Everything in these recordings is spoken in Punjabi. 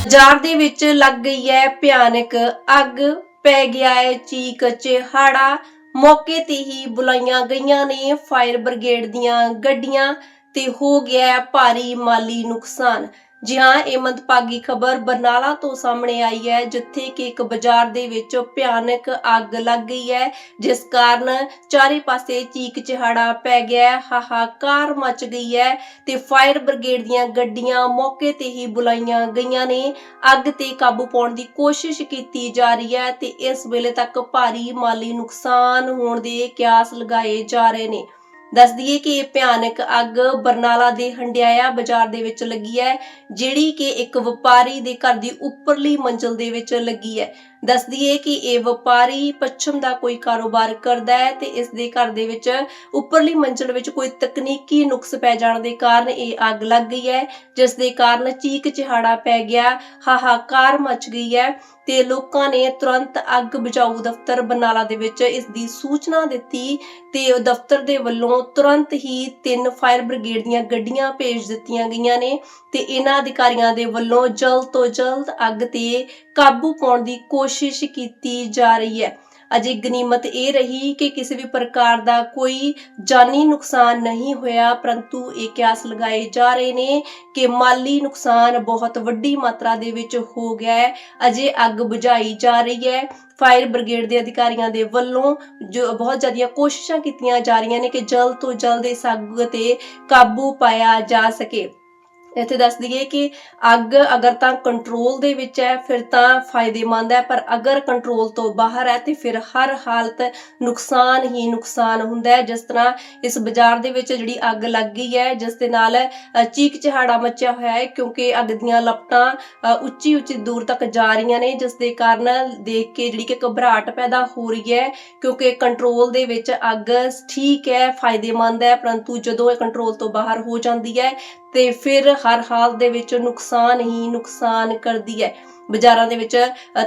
ਬਾਜ਼ਾਰ ਦੇ ਵਿੱਚ ਲੱਗ ਗਈ ਹੈ ਭਿਆਨਕ ਅੱਗ। ਪੈ ਗਿਆ ਹੈ ਚੀਕ ਚਿਹਾੜਾ। ਮੌਕੇ ਤੇ ਹੀ ਬੁਲਾਈਆਂ ਗਈਆਂ ਨੇ ਫਾਇਰ ਬ੍ਰਿਗੇਡ ਦੀਆਂ ਗੱਡੀਆਂ ਤੇ ਹੋ ਗਿਆ ਭਾਰੀ ਮਾਲੀ ਨੁਕਸਾਨ। ਜੀ ਹਾਂ ਇਹ ਮੰਦਭਾਗੀ ਖਬਰ ਬਰਨਾਲਾ ਤੋਂ ਸਾਹਮਣੇ ਆਈ ਹੈ ਜਿੱਥੇ ਕਿ ਇੱਕ ਬਾਜ਼ਾਰ ਦੇ ਵਿੱਚ ਭਿਆਨਕ ਅੱਗ ਲੱਗ ਗਈ ਹੈ ਜਿਸ ਕਾਰਨ ਚਾਰੇ ਪਾਸੇ ਚੀਕ ਚਿਹਾੜਾ ਪੈ ਗਿਆ ਹੈ, ਹਾਹਾਕਾਰ ਮਚ ਗਈ ਹੈ ਤੇ ਫਾਇਰ ਬ੍ਰਿਗੇਡ ਦੀਆਂ ਗੱਡੀਆਂ ਮੌਕੇ ਤੇ ਹੀ ਬੁਲਾਈਆਂ ਗਈਆਂ ਨੇ। ਅੱਗ ਤੇ ਕਾਬੂ ਪਾਉਣ ਦੀ ਕੋਸ਼ਿਸ਼ ਕੀਤੀ ਜਾ ਰਹੀ ਹੈ ਤੇ ਇਸ ਵੇਲੇ ਤੱਕ ਭਾਰੀ ਮਾਲੀ ਨੁਕਸਾਨ ਹੋਣ ਦੇ ਕਿਆਸ ਲਗਾਏ ਜਾ ਰਹੇ ਨੇ। ਦੱਸ ਦਈਏ ਕਿ ਇਹ ਭਿਆਨਕ ਅੱਗ ਬਰਨਾਲਾ ਦੇ ਹੰਡਿਆਇਆ ਬਾਜ਼ਾਰ ਦੇ ਵਿੱਚ ਲੱਗੀ ਹੈ, ਜਿਹੜੀ ਕਿ ਇੱਕ ਵਪਾਰੀ ਦੇ ਘਰ ਦੀ ਉੱਪਰਲੀ ਮੰਜ਼ਲ ਦੇ ਵਿੱਚ ਲੱਗੀ ਹੈ। ਦੱਸ ਦਈਏ ਕਿ ਇਹ ਵਪਾਰੀ ਪੱਛਮ ਦਾ ਕੋਈ ਕਾਰੋਬਾਰ ਕਰਦਾ ਹੈ ਤੇ ਇਸ ਦੇ ਘਰ ਦੇ ਵਿੱਚ ਉੱਪਰਲੀ ਮੰਜ਼ਲ ਵਿੱਚ ਕੋਈ ਤਕਨੀਕੀ ਨੁਕਸ ਪੈ ਜਾਣ ਦੇ ਕਾਰਨ ਇਹ ਅੱਗ ਲੱਗ ਗਈ ਹੈ, ਜਿਸ ਦੇ ਕਾਰਨ ਚੀਕ ਚਿਹਾੜਾ ਪੈ ਗਿਆ, ਹਾਹਾਕਾਰ ਮਚ ਗਈ ਹੈ ਤੇ ਲੋਕਾਂ ਨੇ ਤੁਰੰਤ ਅੱਗ ਬੁਝਾਊ ਦਫ਼ਤਰ ਬਰਨਾਲਾ ਦੇ ਵਿੱਚ ਇਸ ਦੀ ਸੂਚਨਾ ਦਿੱਤੀ ਤੇ ਉਹ ਦਫ਼ਤਰ ਦੇ ਵੱਲੋਂ ਤੁਰੰਤ ਹੀ ਤਿੰਨ ਫਾਇਰ ਬ੍ਰਿਗੇਡ ਦੀਆਂ ਗੱਡੀਆਂ ਭੇਜ ਦਿੱਤੀਆਂ ਗਈਆਂ ਨੇ ਤੇ ਇਹਨਾਂ ਅਧਿਕਾਰੀਆਂ ਦੇ ਵੱਲੋਂ ਜਲਦ ਤੋਂ ਜਲਦ ਅੱਗ ਤੇ ਕਾਬੂ ਪਾਉਣ ਦੀ ਕੋਸ਼ਿਸ਼ ਕੀਤੀ ਜਾ ਰਹੀ ਹੈ। ਅਜੇ ਗਨੀਮਤ ਇਹ ਰਹੀ ਕਿ ਕਿਸੇ ਵੀ ਪ੍ਰਕਾਰ ਦਾ ਕੋਈ ਜਾਨੀ ਨੁਕਸਾਨ ਨਹੀਂ ਹੋਇਆ, ਪਰੰਤੂ ਇਹ ਕਿਆਸ ਲਗਾਏ ਜਾ ਰਹੇ ਨੇ ਕਿ ਮਾਲੀ ਨੁਕਸਾਨ ਬਹੁਤ ਵੱਡੀ ਮਾਤਰਾ ਦੇ ਵਿੱਚ ਹੋ ਗਿਆ ਹੈ। ਅਜੇ ਅੱਗ ਬੁਝਾਈ ਜਾ ਰਹੀ ਹੈ। ਫਾਇਰ ਬ੍ਰਿਗੇਡ ਦੇ ਅਧਿਕਾਰੀਆਂ ਦੇ ਵੱਲੋਂ ਜੋ ਬਹੁਤ ਜ਼ਿਆਦੀਆਂ ਕੋਸ਼ਿਸ਼ਾਂ ਕੀਤੀਆਂ ਜਾ ਰਹੀਆਂ ਨੇ ਕਿ ਜਲਦ ਤੋਂ ਜਲਦ ਇਸ ਅੱਗ ਤੇ ਕਾਬੂ ਪਾਇਆ ਜਾ ਸਕੇ। ਇੱਥੇ ਦੱਸ ਦਈਏ ਕਿ ਅੱਗ ਅਗਰ ਤਾਂ ਕੰਟਰੋਲ ਦੇ ਵਿੱਚ ਹੈ ਫਿਰ ਤਾਂ ਫਾਇਦੇਮੰਦ ਹੈ ਪਰ ਅਗਰ ਕੰਟਰੋਲ ਤੋਂ ਬਾਹਰ ਹੈ ਤੇ ਫਿਰ ਹਰ ਹਾਲਤ ਨੁਕਸਾਨ ਹੀ ਨੁਕਸਾਨ ਹੁੰਦਾ ਹੈ। ਜਿਸ ਤਰ੍ਹਾਂ ਇਸ ਬਾਜ਼ਾਰ ਦੇ ਵਿੱਚ ਜਿਹੜੀ ਅੱਗ ਲੱਗ ਗਈ ਹੈ ਜਿਸ ਦੇ ਨਾਲ ਅ, ਚੀਕ ਚਿਹਾੜਾ ਮਚਿਆ ਹੋਇਆ ਹੈ ਕਿਉਂਕਿ ਅੱਗ ਦੀਆਂ ਲਪਟਾਂ ਉੱਚੀ ਉੱਚੀ ਦੂਰ ਤੱਕ ਜਾ ਰਹੀਆਂ ਨੇ ਜਿਸ ਦੇ ਕਾਰਨ ਦੇਖ ਕੇ ਜਿਹੜੀ ਕਿ ਘਬਰਾਹਟ ਪੈਦਾ ਹੋ ਰਹੀ ਹੈ ਕਿਉਂਕਿ ਕੰਟਰੋਲ ਦੇ ਵਿੱਚ ਅੱਗ ਠੀਕ ਹੈ ਫਾਇਦੇਮੰਦ ਹੈ ਪਰੰਤੂ ਜਦੋਂ ਇਹ ਕੰਟਰੋਲ ਤੋਂ ਬਾਹਰ ਹੋ ਜਾਂਦੀ ਹੈ ਤੇ ਫਿਰ ਹਰ ਹਾਲ ਦੇ ਵਿੱਚ ਨੁਕਸਾਨ ਹੀ ਨੁਕਸਾਨ ਕਰਦੀ ਹੈ। ਬਾਜ਼ਾਰਾਂ ਦੇ ਵਿੱਚ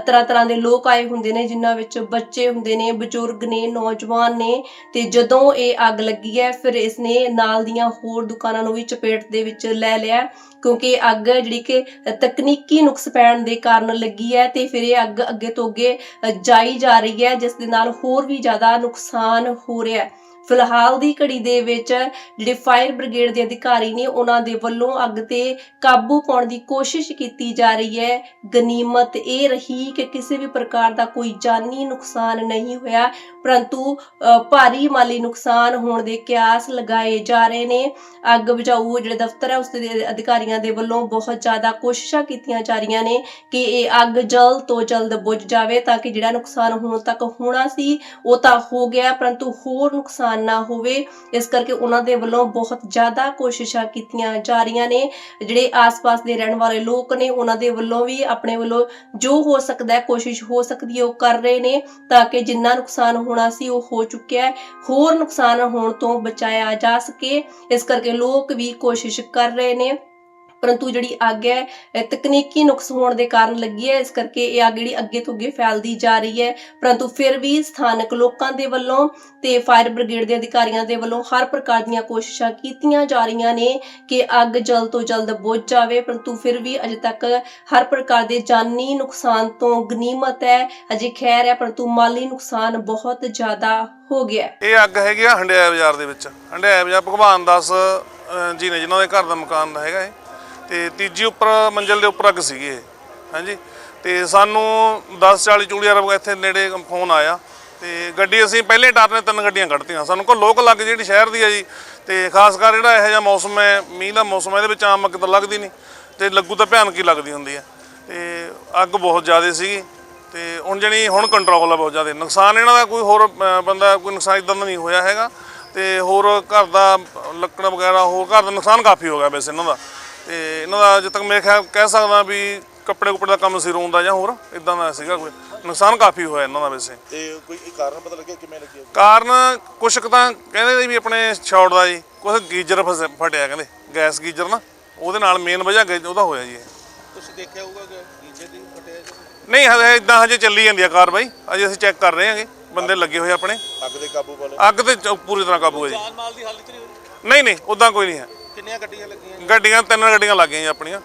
ਤਰ੍ਹਾਂ ਤਰ੍ਹਾਂ ਦੇ ਲੋਕ ਆਏ ਹੁੰਦੇ ਨੇ, ਜਿਨ੍ਹਾਂ ਵਿੱਚ ਬੱਚੇ ਹੁੰਦੇ ਨੇ, ਬਜ਼ੁਰਗ ਨੇ, ਨੌਜਵਾਨ ਨੇ, ਤੇ ਜਦੋਂ ਇਹ ਅੱਗ ਲੱਗੀ ਹੈ, ਫਿਰ ਇਸ ਨੇ ਨਾਲ ਦੀਆਂ ਹੋਰ ਦੁਕਾਨਾਂ ਨੂੰ ਵੀ ਚਪੇਟ ਦੇ ਵਿੱਚ ਲੈ ਲਿਆ, ਕਿਉਂਕਿ ਅੱਗ ਜਿਹੜੀ ਕਿ ਤਕਨੀਕੀ ਨੁਕਸ ਪੈਣ ਦੇ ਕਾਰਨ ਲੱਗੀ ਹੈ, ਤੇ ਫਿਰ ਇਹ ਅੱਗ ਅੱਗੇ ਤੋਂ ਅੱਗੇ ਜਾਈ ਜਾ ਰਹੀ ਹੈ, ਜਿਸ ਦੇ ਨਾਲ ਹੋਰ ਵੀ ਜ਼ਿਆਦਾ ਨੁਕਸਾਨ ਹੋ ਰਿਹਾ ਹੈ। ਫਿਲਹਾਲ ਦੀ ਘੜੀ ਦੇ ਵਿੱਚ ਜਿਹੜੇ ਫਾਇਰ ਬ੍ਰਿਗੇਡ ਦੇ ਅਧਿਕਾਰੀ ਨੇ ਉਹਨਾਂ ਦੇ ਵੱਲੋਂ ਅੱਗ ਤੇ ਕਾਬੂ ਪਾਉਣ ਦੀ ਕੋਸ਼ਿਸ਼ ਕੀਤੀ ਜਾ ਰਹੀ ਹੈ। ਗਨੀਮਤ ਇਹ ਰਹੀ ਕਿ ਕਿਸੇ ਵੀ ਪ੍ਰਕਾਰ ਦਾ ਕੋਈ ਜਾਨੀ ਨੁਕਸਾਨ ਨਹੀਂ ਹੋਇਆ, ਪਰੰਤੂ ਭਾਰੀ ਮਾਲੀ ਨੁਕਸਾਨ ਹੋਣ ਦੇ ਕਿਆਸ ਲਗਾਏ ਜਾ ਰਹੇ ਨੇ। ਅੱਗ ਬੁਝਾਊ ਜਿਹੜੇ ਦਫ਼ਤਰ ਹੈ, ਉਸ ਦੇ ਅਧਿਕਾਰੀਆਂ ਦੇ ਵੱਲੋਂ ਬਹੁਤ ਜ਼ਿਆਦਾ ਕੋਸ਼ਿਸ਼ਾਂ ਕੀਤੀਆਂ ਜਾ ਰਹੀਆਂ ਨੇ ਕਿ ਇਹ ਅੱਗ ਜਲਦ ਤੋਂ ਜਲਦ ਬੁਝ ਜਾਵੇ ਤਾਂ ਕਿ ਜਿਹੜਾ ਨੁਕਸਾਨ ਹੁਣ ਤੱਕ ਹੋਣਾ ਸੀ, ਉਹ ਤਾਂ ਹੋ ਗਿਆ, ਪਰੰਤੂ ਹੋਰ ਨੁਕਸਾਨ ਨਾ ਹੋਵੇ। ਇਸ ਕਰਕੇ ਉਹਨਾਂ ਦੇ ਵੱਲੋਂ ਬਹੁਤ ਜ਼ਿਆਦਾ ਕੋਸ਼ਿਸ਼ਾਂ ਕੀਤੀਆਂ ਜਾ ਰਹੀਆਂ ਨੇ। ਜਿਹੜੇ ਆਸ-ਪਾਸ ਦੇ ਰਹਿਣ ਵਾਲੇ ਲੋਕ ਨੇ, ਉਹਨਾਂ ਦੇ ਵੱਲੋਂ ਵੀ ਆਪਣੇ ਵੱਲੋਂ ਜੋ ਹੋ ਸਕਦਾ ਹੈ, ਕੋਸ਼ਿਸ਼ ਹੋ ਸਕਦੀ ਹੈ, ਉਹ ਕਰ ਰਹੇ ਨੇ ਤਾਂ ਕਿ ਜਿੰਨਾ ਨੁਕਸਾਨ ਹੋਣਾ ਸੀ, ਉਹ ਹੋ ਚੁੱਕਿਆ ਹੈ। ਹੋਰ ਨੁਕਸਾਨ ਹੋਣ ਤੋਂ ਬਚਾਇਆ ਜਾ ਸਕੇ। ਇਸ ਕਰਕੇ ਲੋਕ ਵੀ ਕੋਸ਼ਿਸ਼ ਕਰ ਰਹੇ ਨੇ। ਪਰੰਤੂ ਜਿਹੜੀ ਅੱਗ ਹੈ ਤਕਨੀਕੀ ਨੁਕਸ ਹੋਣ ਦੇ ਕਾਰਨ ਲੱਗੀ ਹੈ, ਇਸ ਕਰਕੇ ਇਹ ਅੱਗ ਜਿਹੜੀ ਅੱਗੇ ਤੋਂ ਅੱਗੇ ਫੈਲਦੀ ਜਾ ਰਹੀ ਹੈ। ਪਰੰਤੂ ਫਿਰ ਵੀ ਸਥਾਨਕ ਲੋਕਾਂ ਦੇ ਵੱਲੋਂ ਤੇ ਫਾਇਰ ਬ੍ਰਿਗੇਡ ਦੇ ਅਧਿਕਾਰੀਆਂ ਦੇ ਵੱਲੋਂ ਹਰ ਪ੍ਰਕਾਰ ਦੀਆਂ ਕੋਸ਼ਿਸ਼ਾਂ ਕੀਤੀਆਂ ਜਾ ਰਹੀਆਂ ਨੇ ਕਿ ਅੱਗ ਜਲਦ ਤੋਂ ਜਲਦ ਬੁਝ ਜਾਵੇ। ਪਰੰਤੂ ਫਿਰ ਵੀ ਅਜੇ ਤੱਕ ਹਰ ਪ੍ਰਕਾਰ ਦੇ ਜਾਨੀ ਨੁਕਸਾਨ ਤੋਂ ਗਨੀਮਤ ਹੈ। ਅਜੇ ਖੈਰ ਹੈ, ਪਰੰਤੂ ਮਾਲੀ ਨੁਕਸਾਨ ਬਹੁਤ ਜ਼ਿਆਦਾ ਹੋ ਗਿਆ ਇਹ ਅੱਗ ਹੈਗੀ ਆ ਹੰਡਿਆਇਆ ਬਾਜ਼ਾਰ ਦੇ ਵਿੱਚ। ਹੰਡਿਆਇਆ ਬਾਜ਼ਾਰ ਭਗਵਾਨ ਦਾਸ ਜੀ ਨੇ ਜਿਨ੍ਹਾਂ ਦੇ ਘਰ ਦਾ ਮਕਾਨ ਹੈਗਾ ਇਹ। ਤੇ ਤੀਜੀ ਉੱਪਰ ਮੰਜ਼ਲ ਦੇ ਉੱਪਰ ਅੱਗ ਸੀਗੀ ਇਹ। ਹਾਂਜੀ। ਤੇ ਸਾਨੂੰ 10:40 ਚੂੜੀਆਂ ਰਬ ਇੱਥੇ ਨੇੜੇ ਫੋਨ ਆਇਆ। ਤੇ ਗੱਡੀ ਅਸੀਂ ਪਹਿਲੇ ਟਾਰ ਨੇ ਤਿੰਨ ਗੱਡੀਆਂ ਕੱਢਤੀਆਂ। ਸਾਨੂੰ ਕੋ ਲੋਕ ਲੱਗ ਜਿਹੜੀ ਸ਼ਹਿਰ ਦੀ ਆ ਜੀ। ਤੇ ਖਾਸ ਕਰ ਜਿਹੜਾ ਇਹੋ ਜਿਹਾ ਮੌਸਮ ਹੈ, ਮੀਂਹ ਦਾ ਮੌਸਮ ਹੈ, ਇਹਦੇ ਵਿੱਚ ਆਮ ਅੱਗ ਤਾਂ ਲੱਗਦੀ ਨਹੀਂ। ਤੇ ਲੱਗੂ ਤਾਂ ਭਿਆਨਕ ਹੀ ਲੱਗਦੀ ਹੁੰਦੀ ਹੈ ਤੇ ਅੱਗ ਬਹੁਤ ਜ਼ਿਆਦਾ ਸੀਗੀ। ਤੇ ਹੁਣ ਜਣੀ ਹੁਣ ਕੰਟਰੋਲ ਆ ਬਹੁਤ ਜ਼ਿਆਦਾ। ਨੁਕਸਾਨ ਇਹਨਾਂ ਦਾ ਕੋਈ ਹੋਰ ਬੰਦਾ ਕੋਈ ਨੁਕਸਾਨ ਇਦਾਂ ਦਾ ਨਹੀਂ ਹੋਇਆ ਹੈਗਾ। ਤੇ ਹੋਰ ਘਰ ਦਾ ਲੱਕੜ ਵਗੈਰਾ ਹੋਰ ਘਰ ਦਾ ਨੁਕਸਾਨ ਕਾਫੀ ਹੋ ਗਿਆ ਵੈਸੇ ਇਹਨਾਂ ਦਾ। ਤੇ ਇਹਨਾਂ ਦਾ ਅਜੇ ਤੱਕ ਮੇਰੇ ਖਿਆਲ ਕਹਿ ਸਕਦਾ ਵੀ ਕੱਪੜੇ ਕੁੱਪੜੇ ਦਾ ਕੰਮ ਸਿਰ ਹੁੰਦਾ ਜਾਂ ਹੋਰ ਇਦਾਂ ਦਾ ਸੀਗਾ ਕੋਈ। ਨੁਕਸਾਨ ਕਾਫੀ ਹੋਇਆ ਇਹਨਾਂ ਦਾ ਵੈਸੇ। ਤੇ ਕੋਈ ਇਹ ਕਾਰਨ ਪਤਾ ਲੱਗਿਆ ਕਿਵੇਂ ਲੱਗੀ ਹੋਊ? ਕਾਰਨ ਕੁਛ ਕੁ ਤਾਂ ਕਹਿੰਦੇ ਨੇ ਵੀ ਆਪਣੇ ਸ਼ਾਰਟ ਦਾ ਜੀ ਕੁਛ ਗੀਜ਼ਰ ਫਸ- ਫਟਿਆ ਕਹਿੰਦੇ ਗੈਸ ਗੀਜ਼ਰ ਨਾ ਉਹਦੇ ਨਾਲ ਮੇਨ ਵਜ੍ਹਾ ਗੇ- ਉਹਦਾ ਹੋਇਆ ਜੀ ਇਹ। ਤੁਸੀਂ ਦੇਖਿਆ ਹੋਊਗਾ ਕਿ ਨੀਚੇ ਦੀ ਫਟਿਆ ਜਾਂ ਨਹੀਂ ਹਜੇ ਇਦਾਂ ਹਜੇ ਚੱਲੀ ਜਾਂਦੀ ਆ ਕਾਰਵਾਈ ਅਜੇ ਅਸੀਂ ਚੈੱਕ ਕਰ ਰਹੇ ਹਾਂਗੇ ਬੰਦੇ ਲੱਗੇ ਹੋਏ ਆਪਣੇ। ਅੱਗ ਦੇ ਕਾਬੂ ਪਾਲੇ ਅੱਗ ਤੇ ਚ- ਪੂਰੀ ਤਰ੍ਹਾਂ ਕਾਬੂ ਹੈ ਜੀ। ਮਾਲ ਦੀ ਹਾਲਤ ਨਹੀਂ ਹੋਈ। ਨਹੀਂ ਨਹੀਂ ਉਦਾਂ ਕੋਈ ਨਹੀਂ ਹੈ। ਕਿੰਨੀਆਂ ਗੱਡੀਆਂ ਲੱਗੀਆਂ ਗੱਡੀਆਂ ਤਿੰਨ ਗੱਡੀਆਂ ਲੱਗ ਗਈਆਂ ਜੀ ਆਪਣੀਆਂ।